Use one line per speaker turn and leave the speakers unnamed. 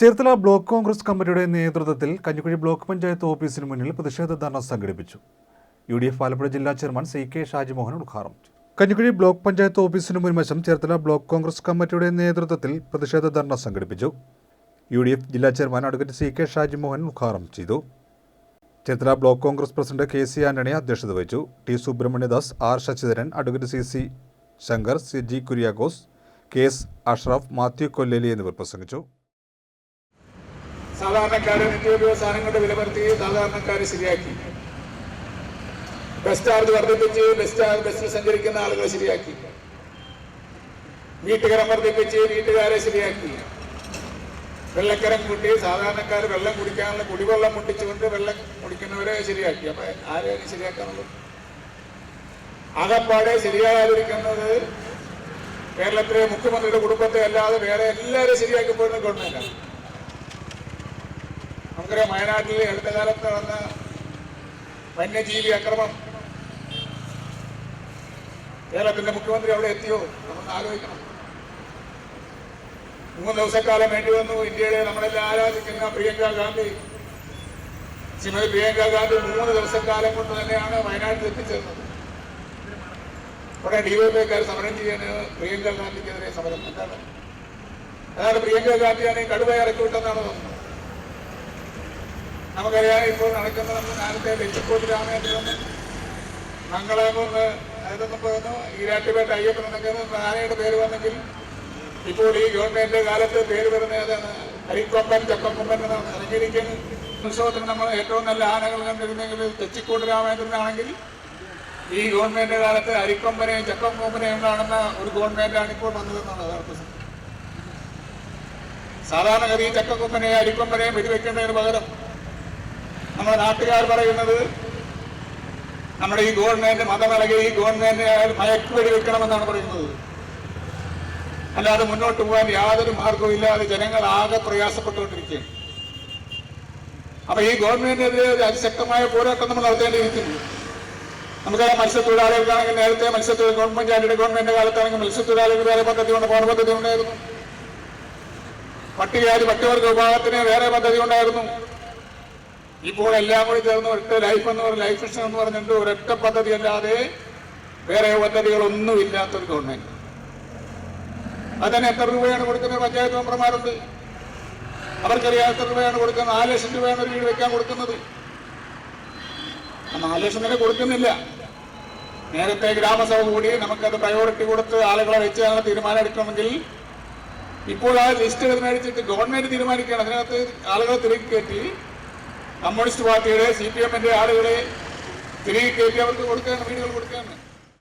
Cherthala block Congress കമ്മിറ്റിയുടെ നേതൃത്വത്തിൽ Kanjikuzhi block panchayat ഓഫീസിന് മുന്നിൽ പ്രതിഷേധ ധർണ സംഘടിപ്പിച്ചു. യു ഡി എഫ് ആലപ്പുഴ ജില്ലാ ചെയർമാൻ സി കെ ഷാജിമോഹൻ ഉദ്ഘാടനം കഞ്ഞിക്കുഴി ബ്ലോക്ക് പഞ്ചായത്ത് ഓഫീസിന് മുൻവശം ചേർത്തല ബ്ലോക്ക് കോൺഗ്രസ് കമ്മിറ്റിയുടെ നേതൃത്വത്തിൽ പ്രതിഷേധ ധർണ സംഘടിപ്പിച്ചു. യു ഡി എഫ് ജില്ലാ chairman advocate C K Shajimohan ഉദ്ഘാടനം ചെയ്തു. Cherthala block Congress president K C Antony അധ്യക്ഷത വഹിച്ചു. T Subrahmanyadas R Sasidharan advocate C C Shankar C G Kuriaghose K S Ashraf Mathew Kolleli എന്നിവർ പ്രസംഗിച്ചു.
സാധാരണക്കാരെ നിത്യോപയോഗ സാധനങ്ങളുടെ വില വർത്തി സാധാരണക്കാരെ ശരിയാക്കി. ബസ് ചാർജ് വർദ്ധിപ്പിച്ച് ബസ് ചാർജ് ബസ്സിൽ സഞ്ചരിക്കുന്ന ആളുകളെ ശരിയാക്കി. വീട്ടുകരം വർദ്ധിപ്പിച്ച് വീട്ടുകാരെ ശരിയാക്കി. വെള്ളക്കരം കൂട്ടി സാധാരണക്കാർ വെള്ളം കുടിക്കാനുള്ള കുടിവെള്ളം മുട്ടിച്ചുകൊണ്ട് വെള്ളം കുടിക്കുന്നവരെ ശരിയാക്കി. അപ്പൊ ആരെയാണ് ശരിയാക്കാനുള്ളത്? അകപ്പാടെ ശരിയാകാതിരിക്കുന്നത് കേരളത്തിലെ മുഖ്യമന്ത്രിയുടെ കുടുംബത്തെ അല്ലാതെ വേറെ എല്ലാവരും ശരിയാക്കി പോയിരുന്ന ഗവൺമെന്റാണ്. നമുക്കറിയാം വയനാട്ടിൽ അടുത്ത നടന്ന വന്യജീവി അക്രമം. കേരളത്തിന്റെ മുഖ്യമന്ത്രി അവിടെ എത്തിയോ? നമുക്ക് ആലോചിക്കണം. മൂന്ന് ദിവസക്കാലം വേണ്ടി വന്നു. ഇന്ത്യയുടെ നമ്മളെല്ലാം ആരാധിക്കുന്ന പ്രിയങ്ക ഗാന്ധി. ശ്രീമതി പ്രിയങ്ക ഗാന്ധി മൂന്ന് ദിവസക്കാലം കൊണ്ട് തന്നെയാണ് വയനാട്ടിൽ എത്തിച്ചേർന്നത്. ഇവിടെ ഡിവൈഎഫ്ഐക്കാർ സമരം ചെയ്യാൻ പ്രിയങ്ക ഗാന്ധിക്കെതിരെ സമരം. എന്താണ്? അതാണ് പ്രിയങ്ക ഗാന്ധിയാണ് കടുവ ഇറക്കി വിട്ടെന്നാണ് തോന്നുന്നത്? നമുക്കറിയാം ഇപ്പോൾ നടക്കുന്ന നമ്മൾ നേരത്തെ വെച്ചിക്കോട്ട് രാമേന്ദ്രൻ മംഗളാകുന്ന് അതൊന്നും പോകുന്നു. ഈരാട്ടുപേട്ട അയ്യപ്പൻ എന്നൊക്കെ ആനയുടെ പേര് വന്നെങ്കിൽ ഇപ്പോൾ ഈ ഗവൺമെന്റിന്റെ കാലത്ത് പേര് വരുന്നത് അരിക്കൊമ്പൻ ചക്കക്കൊമ്പൻ എന്നാണ്. അലങ്കരിക്കുന്നു ഉത്സവത്തിന് നമ്മൾ ഏറ്റവും നല്ല ആനകൾ കണ്ടിരുന്നെങ്കിൽ തെച്ചിക്കോട്ട് രാമേന്ദ്രനാണെങ്കിൽ ഈ ഗവൺമെന്റിന്റെ കാലത്ത് അരിക്കൊമ്പനെയും ചക്കക്കൊമ്പനെയും കാണുന്ന ഒരു ഗവൺമെന്റാണ് ഇപ്പോൾ വന്നതെന്നാണ് അർത്ഥം. സാധാരണഗതി ചക്കക്കൊമ്പനെയും അരിക്കൊമ്പനെയും വെടിവെക്കേണ്ടതിന് പകരം നമ്മുടെ നാട്ടുകാർ പറയുന്നത് നമ്മുടെ ഈ ഗവൺമെന്റ് മതമിളകി ഈ ഗവൺമെന്റിനെ മയക്കുവെടി വെക്കണമെന്നാണ് പറയുന്നത്. അല്ലാതെ മുന്നോട്ട് പോകാൻ യാതൊരു മാർഗവും ഇല്ലാതെ ജനങ്ങൾ ആകെ പ്രയാസപ്പെട്ടുകൊണ്ടിരിക്കുകയാണ്. അപ്പൊ ഈ ഗവൺമെന്റിനെതിരെ ഒരു അതിശക്തമായ പോരാട്ടം നമ്മൾ നടത്തേണ്ടിയിരിക്കുന്നു. നമുക്കറിയാം മത്സ്യത്തൊഴിലാളികൾക്കാണെങ്കിൽ നേരത്തെ മത്സ്യത്തൊഴിൽ ഗവൺമെന്റ് ഗവൺമെന്റ് കാലത്താണെങ്കിൽ മത്സ്യത്തൊഴിലാളികൾ വേറെ പദ്ധതി ഉണ്ട് ഫോൺ പദ്ധതി ഉണ്ടായിരുന്നു പട്ടികജാതി പട്ടികവർഗ വിഭാഗത്തിന് വേറെ പദ്ധതി ഉണ്ടായിരുന്നു ഇപ്പോൾ എല്ലാം കൂടി ചേർന്ന് ഒറ്റ ലൈഫ് എന്ന് പറഞ്ഞ ലൈഫ് മിഷൻ എന്ന് പറഞ്ഞിട്ട് ഒരൊറ്റ പദ്ധതി അല്ലാതെ വേറെ പദ്ധതികളൊന്നും ഇല്ലാത്തൊരു ഗവൺമെന്റ് അതിന് എത്ര രൂപയാണ് കൊടുക്കുന്നത് പഞ്ചായത്ത് മെമ്പർമാരുണ്ട്? അവർക്കറിയാം എത്ര രൂപയാണ് കൊടുക്കുന്നത് നാല് ലക്ഷം രൂപയാണ് ഒരു വീട് വെക്കാൻ കൊടുക്കുന്നത്. നാല് ലക്ഷം തന്നെ കൊടുക്കുന്നില്ല. നേരത്തെ ഗ്രാമസഭ കൂടി നമുക്കത് പ്രയോറിറ്റി കൊടുത്ത് ആളുകളെ വെച്ച് അങ്ങനെ തീരുമാനം എടുക്കണമെങ്കിൽ ഇപ്പോൾ ആ ലിസ്റ്റ് മേടിച്ചിട്ട് ഗവൺമെന്റ് തീരുമാനിക്കുകയാണ്. അതിനകത്ത് ആളുകളെ തിരക്കി കയറ്റി കമ്മ്യൂണിസ്റ്റ് പാർട്ടിയുടെ സി പി എമ്മിന്റെ ആളുകളെ തിരികെ കയറ്റി അവർക്ക് കൊടുക്കുകയാണ് വീടുകൾ കൊടുക്കുകയാണ്